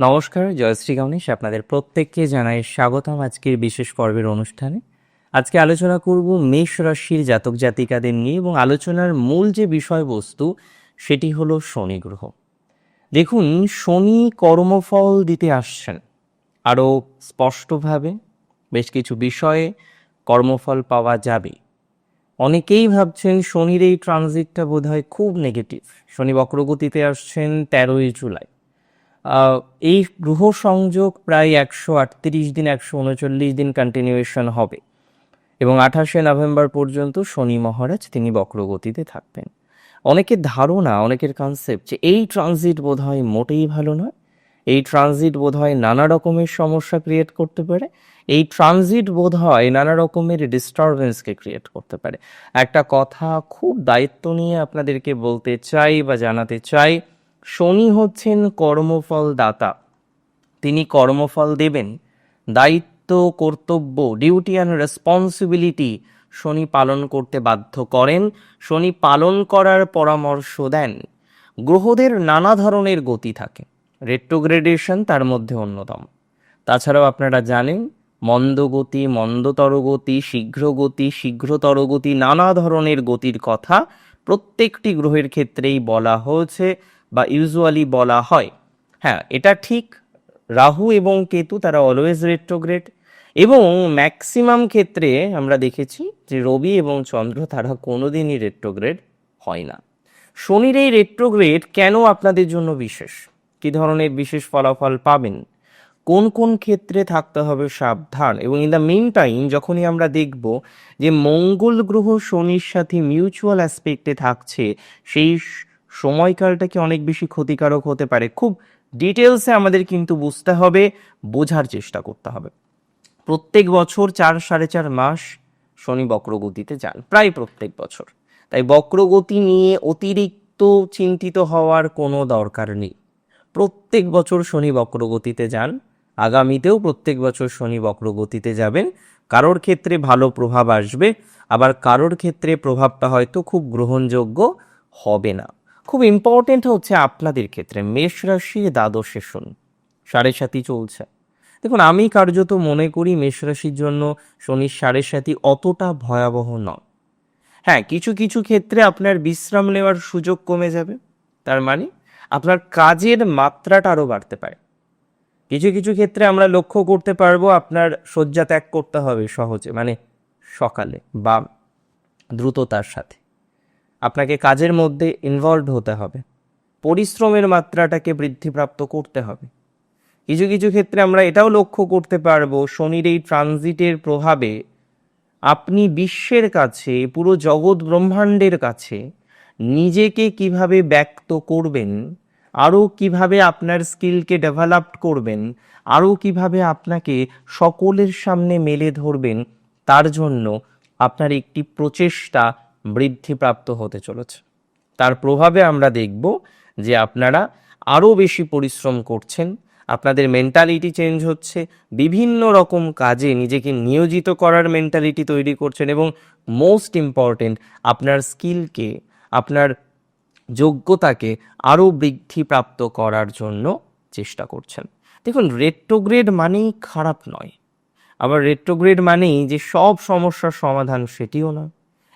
নমস্কার জয়শ্রী গণেশ। আপনাদের প্রত্যেককে জানাই স্বাগতম আজকের বিশেষ পর্বের অনুষ্ঠানে। আজকে আলোচনা করব মেষ রাশির জাতক জাতিকাদের নিয়ে এবং আলোচনার মূল যে বিষয়বস্তু, সেটি হলো শনি গ্রহ। দেখুন, শনি কর্মফল দিতে আসছেন। আরও স্পষ্টভাবে বেশ কিছু বিষয়ে কর্মফল পাওয়া যাবে। অনেকেই ভাবছেন শনির এই ট্রানজিটটা বোধহয় খুব নেগেটিভ শনি বক্রগতিতে আসছেন তেরোই জুলাই। এই গ্রহ সংযোগ প্রায় একশো আটত্রিশ দিন, একশো উনচল্লিশ দিন কন্টিনিউয়েশন হবে। এবং আঠাশে নভেম্বর পর্যন্ত শনি মহারাজ তিনি বক্রগতিতে থাকবেন। অনেকের ধারণা, অনেকের কনসেপ্ট যে এই ট্রানজিট বোধহয় মোটেই ভালো নয়। এই ট্রানজিট বোধহয় নানা রকমের সমস্যা ক্রিয়েট করতে পারে। এই ট্রানজিট বোধহয় নানা রকমের ডিস্টারবেন্সকে ক্রিয়েট করতে পারে। একটা কথা খুব দায়িত্ব নিয়ে আপনাদেরকে বলতে চাই বা জানাতে চাই শনি হচ্ছেন কর্মফল দাতা তিনি কর্মফল দেবেন। দায়িত্ব, কর্তব্য ডিউটি অ্যান্ড রেসপন্সিবিলিটি শনি পালন করতে বাধ্য করেন। শনি পালন করার পরামর্শ দেন। গ্রহদের নানা ধরনের গতি থাকে। রেট্রোগ্রেডেশন তার মধ্যে অন্যতম। তাছাড়াও আপনারা জানেন মন্দগতি মন্দতর গতি, শীঘ্র গতি, শীঘ্রতর গতি নানা ধরনের গতির কথা প্রত্যেকটি গ্রহের ক্ষেত্রেই বলা হয়েছে। বা ইউজুয়ালি বলা হয়। হ্যাঁ এটা ঠিক, রাহু এবং কেতু তারা অলওয়েজ রেট্রোগ্রেড এবং ম্যাক্সিমাম ক্ষেত্রে আমরা দেখেছি যে রবি এবং চন্দ্র তারা কোনোদিনই রেট্রোগ্রেড হয় না। শনির এই রেট্রোগ্রেড কেন আপনাদের জন্য বিশেষ? কি ধরনের বিশেষ ফলাফল পাবেন? কোন কোন ক্ষেত্রে থাকতে হবে সাবধান? এবং ইন দ্য মেন টাইম যখনই আমরা দেখব যে মঙ্গল গ্রহ শনির সাথে মিউচুয়াল অ্যাসপেক্টে থাকছে, সেই সময়কালটা কি অনেক বেশি ক্ষতিকারক হতে পারে। খুব ডিটেলসে আমাদের কিন্তু বুঝতে হবে, বোঝার চেষ্টা করতে হবে। প্রত্যেক বছর চার সাড়ে চার মাস শনি বক্রগতিতে যান, প্রায় প্রত্যেক বছর। তাই বক্রগতি নিয়ে অতিরিক্ত চিন্তিত হওয়ার কোনো দরকার নেই। প্রত্যেক বছর শনি বক্রগতিতে যান, আগামীতেও প্রত্যেক বছর শনি বক্রগতিতে যাবেন। কারোর ক্ষেত্রে ভালো প্রভাব আসবে, আবার কারোর ক্ষেত্রে প্রভাবটা হয়তো খুব গ্রহণযোগ্য হবে না। খুব ইম্পর্টেন্ট হচ্ছে আপনাদের ক্ষেত্রে। মেষ রাশি দ্বাদশ শনি। সাড়ে সাতই চলছে। দেখুন, আমি কার্যত মনে করি মেষ রাশির জন্য শনির সাড়ে সাতি অতটা ভয়াবহ নয়। হ্যাঁ কিছু কিছু ক্ষেত্রে আপনার বিশ্রাম নেওয়ার সুযোগ কমে যাবে। তার মানে আপনার কাজের মাত্রাটা আরও বাড়তে পারে। কিছু কিছু ক্ষেত্রে আমরা লক্ষ্য করতে পারব আপনার শয্যা ত্যাগ করতে হবে সহজে মানে সকালে বা দ্রুততার সাথে। আপনাকে কাজের মধ্যে ইনভলভ হতে হবে। পরিশ্রমের মাত্রাটাকে বৃদ্ধিপ্রাপ্ত করতে হবে। কিছু কিছু ক্ষেত্রে আমরা এটাও লক্ষ্য করতে পারব, শনির এই ট্রানজিটের প্রভাবে আপনি বিশ্বের কাছে, পুরো জগৎ ব্রহ্মাণ্ডের কাছে নিজেকে কীভাবে ব্যক্ত করবেন আরও কীভাবে আপনার স্কিলকে ডেভেলপ করবেন আরও কীভাবে আপনাকে সকলের সামনে মেলে ধরবেন, তার জন্য আপনার একটি প্রচেষ্টা বৃদ্ধিপ্রাপ্ত হতে চলেছে। তার প্রভাবে আমরা দেখব যে আপনারা আরও বেশি পরিশ্রম করছেন, আপনাদের মেন্টালিটি চেঞ্জ হচ্ছে, বিভিন্ন রকম কাজে নিজেকে নিয়োজিত করার মেন্টালিটি তৈরি করছেন এবং মোস্ট ইম্পর্টেন্ট আপনার স্কিলকে আপনার যোগ্যতাকে আরও বৃদ্ধিপ্রাপ্ত করার জন্য চেষ্টা করছেন। দেখুন রেট্রোগ্রেড মানেই খারাপ নয়। আবার রেট্রোগ্রেড মানেই যে সব সমস্যার সমাধান সেটিও নয়।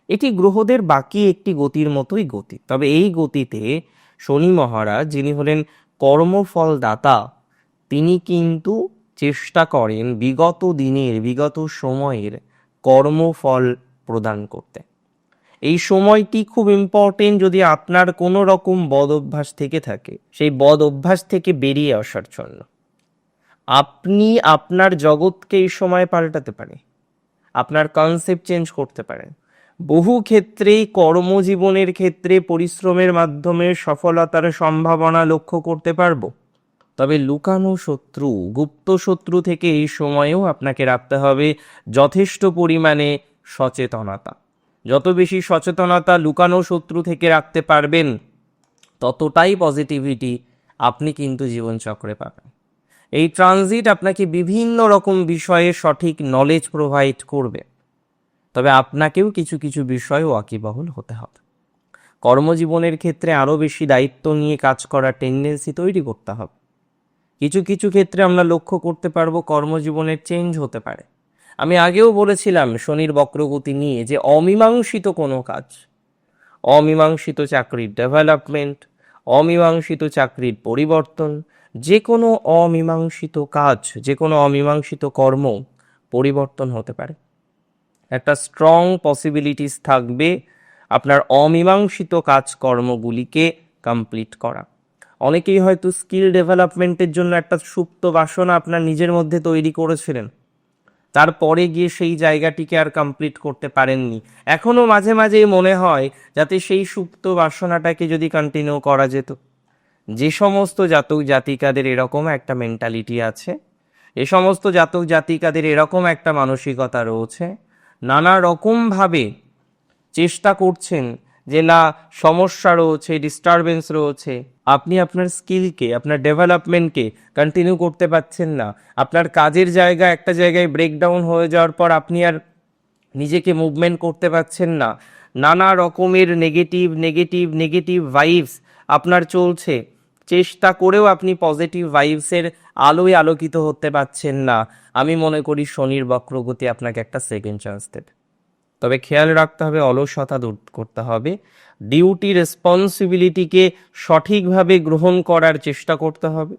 এটি গ্রহদের বাকি একটি গতির মতোই গতি। তবে এই গতিতে শনি মহারাজ, যিনি হলেন কর্মফল দাতা তিনি কিন্তু চেষ্টা করেন বিগত দিনের, বিগত সময়ের কর্মফল প্রদান করতে। এই সময়টি খুব ইম্পর্টেন্ট যদি আপনার কোনো রকম বদ অভ্যাস থেকে থাকে, সেই বদ অভ্যাস থেকে বেরিয়ে আসার জন্য। আপনি আপনার জগৎকে এই সময় পাল্টাতে পারে আপনার কনসেপ্ট চেঞ্জ করতে পারেন। বহু ক্ষেত্রেই কর্মজীবনের ক্ষেত্রে পরিশ্রমের মাধ্যমে সফলতার সম্ভাবনা লক্ষ্য করতে পারব। তবে লুকানো শত্রু, গুপ্ত শত্রু থেকে এই সময়েও আপনাকে রাখতে হবে যথেষ্ট পরিমাণে সচেতনতা। যত বেশি সচেতনতা লুকানো শত্রু থেকে রাখতে পারবেন, ততটাই পজিটিভিটি আপনি কিন্তু জীবনচক্রে পাবেন। এই ট্রানজিট আপনাকে বিভিন্ন রকম বিষয়ে সঠিক নলেজ প্রোভাইড করবে। তবে আপনাকেও কিছু কিছু বিষয়ে ওয়াকিবহল হতে হবে। কর্মজীবনের ক্ষেত্রে আরও বেশি দায়িত্ব নিয়ে কাজ করার টেন্ডেন্সি তৈরি করতে হবে। কিছু কিছু ক্ষেত্রে আমরা লক্ষ্য করতে পারব কর্মজীবনের চেঞ্জ হতে পারে। আমি আগেও বলেছিলাম শনির বক্রগতি নিয়ে যে অমীমাংসিত কোনো কাজ, অমীমাংসিত চাকরির ডেভেলপমেন্ট অমীমাংসিত চাকরির পরিবর্তন, যে কোনো অমীমাংসিত কাজ, যে কোনো অমীমাংসিত কর্ম পরিবর্তন হতে পারে। একটা স্ট্রং পসিবিলিটিস থাকবে আপনার অমীমাংসিত কাজকর্মগুলিকে কমপ্লিট করা। অনেকেই হয়তো স্কিল ডেভেলপমেন্টের জন্য একটা সুপ্ত বাসনা আপনার নিজের মধ্যে তৈরি করেছিলেন। তারপরে গিয়ে সেই জায়গাটিকে আর কমপ্লিট করতে পারেননি। এখনও মাঝে মাঝে মনে হয় যাতে সেই সুপ্ত বাসনাটাকে যদি কন্টিনিউ করা যেত। যে সমস্ত জাতক জাতিকাদের এরকম একটা মেন্টালিটি আছে, এ সমস্ত জাতক জাতিকাদের এরকম একটা মানসিকতা রয়েছে নানা রকমভাবে চেষ্টা করছেন যে না সমস্যা রয়েছে ডিস্টারবেন্স রয়েছে। আপনি আপনার স্কিলকে আপনার ডেভেলপমেন্টকে কন্টিনিউ করতে পারছেন না। আপনার কাজের জায়গা, একটা জায়গায় ব্রেকডাউন হয়ে যাওয়ার পর আপনি আর নিজেকে মুভমেন্ট করতে পারছেন না। নানা রকমের নেগেটিভ নেগেটিভ নেগেটিভ ভাইবস আপনার চলছে। চেষ্টা করেও আপনি পজিটিভ ভাইবসের আলোয় আলোকিত হতে পারছেন না। আমি মনে করি শনির বক্রগতি আপনাকে একটা সেকেন্ড চান্স দেবে। তবে খেয়াল রাখতে হবে, অলসতা দূর করতে হবে। ডিউটি রেসপন্সিবিলিটিকে সঠিকভাবে গ্রহণ করার চেষ্টা করতে হবে।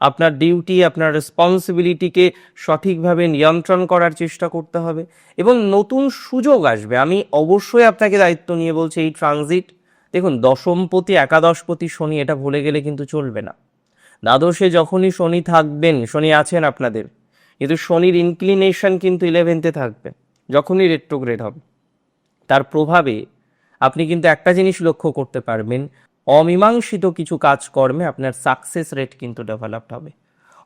আপনার ডিউটি আপনার রেসপন্সিবিলিটিকে সঠিকভাবে নিয়ন্ত্রণ করার চেষ্টা করতে হবে। এবং নতুন সুযোগ আসবে। আমি অবশ্যই আপনাকে দায়িত্ব নিয়ে বলছি, এই ট্রানজিট দেখুন দশমপতি একাদশপতি শনি এটা ভুলে গেলে কিন্তু চলবে না। দ্বাদশে যখনই শনি থাকবেন, শনি আছেন আপনাদের, কিন্তু শনির ইনক্লিনেশন কিন্তু ইলেভেন্থে থাকবে, যখনই রেট্রোগ্রেড হবে। তার প্রভাবে আপনি কিন্তু একটা জিনিস লক্ষ্য করতে পারবেন, অমীমাংসিত কিছু কাজকর্মে আপনার সাকসেস রেট কিন্তু ডেভেলপড হবে।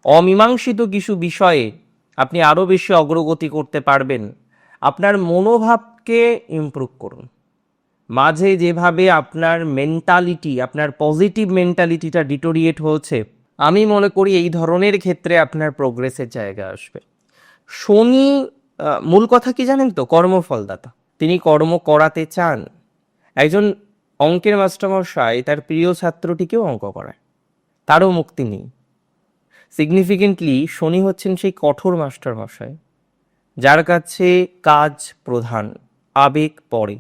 অমীমাংসিত কিছু বিষয়ে আপনি আরও বেশি অগ্রগতি করতে পারবেন। আপনার মনোভাবকে ইমপ্রুভ করুন। মাঝে যেভাবে আপনার মেন্টালিটি আপনার পজিটিভ মেন্টালিটিটা ডিটোরিয়েট হয়েছে, আমি মনে করি এই ধরনের ক্ষেত্রে আপনার প্রোগ্রেসের জায়গা আসবে। শনি মূল কথা কি জানেন তো? কর্মফলদাতা। তিনি কর্ম করাতে চান। একজন অঙ্কের মাস্টারমশাই তার প্রিয় ছাত্রটিকেও অঙ্ক করায়। তারও মুক্তি নেই। সিগনিফিকেন্টলি শনি হচ্ছেন সেই কঠোর মাস্টারমশাই, যার কাছে কাজ প্রধান, আবেগ পরে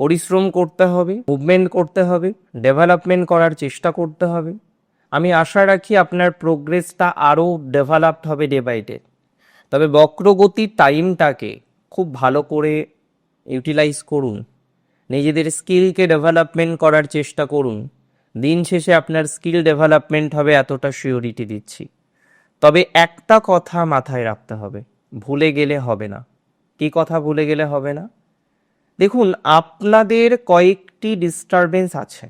পরিশ্রম করতে হবে মুভমেন্ট করতে হবে ডেভেলপমেন্ট করার চেষ্টা করতে হবে। আমি আশা রাখি আপনার প্রোগ্রেসটা আরও ডেভেলপড হবে ডে বাই ডে তবে বক্রগতির টাইমটাকে খুব ভালো করে ইউটিলাইজ করুন। নিজেদের স্কিলকে ডেভেলপমেন্ট করার চেষ্টা করুন। দিন শেষে আপনার স্কিল ডেভেলপমেন্ট হবে এতটা সিওরিটি দিচ্ছি। তবে একটা কথা মাথায় রাখতে হবে, ভুলে গেলে হবে না। কি কথা ভুলে গেলে হবে না? দেখুন, আপনাদের কয়েকটি ডিস্টারবেন্স আছে,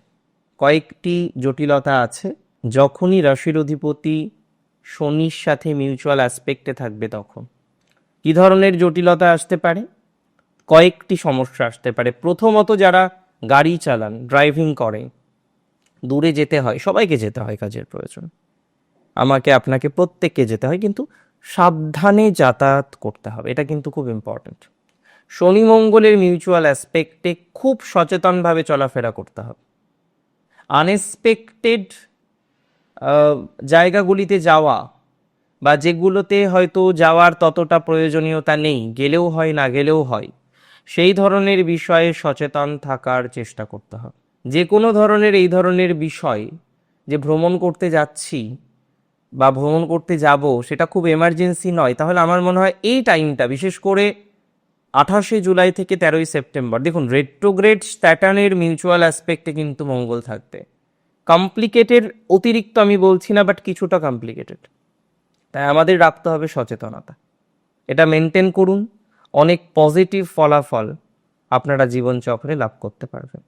কয়েকটি জটিলতা আছে। যখনই রাশির অধিপতি শনির সাথে মিউচুয়াল অ্যাসপেক্টে থাকবে তখন। কি ধরনের জটিলতা আসতে পারে? কয়েকটি সমস্যা আসতে পারে। প্রথমত যারা গাড়ি চালান ড্রাইভিং করে, দূরে যেতে হয়, সবাইকে যেতে হয় কাজের প্রয়োজন। আমাকে, আপনাকে প্রত্যেককে যেতে হয়, কিন্তু সাবধানে যাতায়াত করতে হবে। এটা কিন্তু খুব ইম্পর্ট্যান্ট শনি মঙ্গলের মিউচুয়াল অ্যাসপেক্টে খুব সচেতনভাবে চলাফেরা করতে হবে। আনএক্সপেক্টেড জায়গাগুলিতে যাওয়া বা যেগুলোতে হয়তো যাওয়ার ততটা প্রয়োজনীয়তা নেই, গেলেও হয়, না গেলেও হয়, সেই ধরনের বিষয়ে সচেতন থাকার চেষ্টা করতে হবে। যে কোনো ধরনের এই ধরনের বিষয় যে ভ্রমণ করতে যাচ্ছি বা ভ্রমণ করতে যাব, সেটা খুব এমার্জেন্সি নয়, তাহলে আমার মনে হয় এই টাইমটা বিশেষ করে আঠাশে জুলাই থেকে তেরোই সেপ্টেম্বর। দেখুন রেট্রোগ্রেড স্যাটার্নের মিউচুয়াল অ্যাসপেক্টে কিন্তু মঙ্গল থাকবে। কমপ্লিকেটেড অতিরিক্ত আমি বলছি না বাট কিছুটা কমপ্লিকেটেড তাই আমাদের রাখতে হবে সচেতনতা। এটা মেনটেন করুন। অনেক পজিটিভ ফলাফল আপনারা জীবনচক্রে লাভ করতে পারবেন।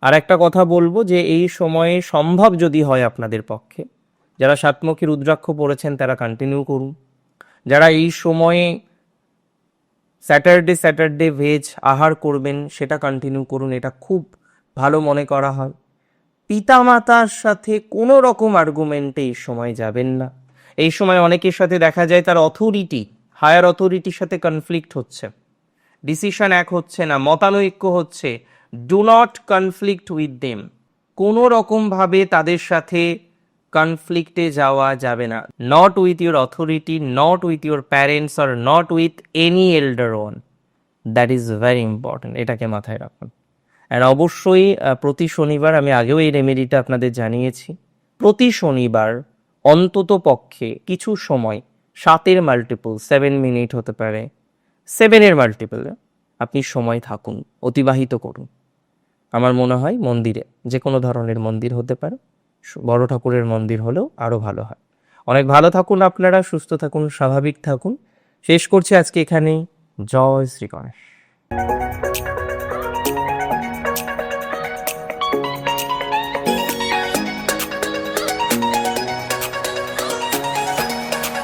আর একটা কথা বলব যে, এই সময়ে সম্ভব যদি হয় আপনাদের পক্ষে, যারা সাতমুখী রুদ্রাক্ষ পড়েছেন, তারা কন্টিনিউ করুন। যারা এই সময়ে স্যাটারডে স্যাটারডে ভেজ আহার করবেন, সেটা কন্টিনিউ করুন, এটা খুব ভালো মনে করা হয়। পিতামাতার সাথে কোনো রকম আর্গুমেন্টে এই সময় যাবেন না। এই সময় অনেকের সাথে দেখা যায় তার অথরিটি হায়ার অথরিটির সাথে কনফ্লিক্ট হচ্ছে। ডিসিশন এক হচ্ছে না, মতানৈক্য হচ্ছে do not conflict with them কোনো রকমভাবে তাদের সাথে কনফ্লিক্টে যাওয়া যাবে না। Not with your authority not with your parents or not with any elder one that is very important এটাকে মাথায় রাখুন। আর অবশ্যই প্রতি শনিবার, আমি আগেও এই রেমেডিটা আপনাদের জানিয়েছি। প্রতি শনিবার অন্তত পক্ষে কিছু সময়, সাতের মাল্টিপল সেভেন মিনিট হতে পারে। সেভেনের মাল্টিপল আপনি সময় থাকুন, অতিবাহিত করুন। আমার মনে হয় মন্দিরে যে কোনো ধরনের মন্দির হতে পারে। বড় ঠাকুরের মন্দির হলেও আরও ভালো হয়। অনেক ভালো থাকুন আপনারা, সুস্থ থাকুন, স্বাভাবিক থাকুন। শেষ করছি আজকে এখানেই। জয় শ্রী গণেশ।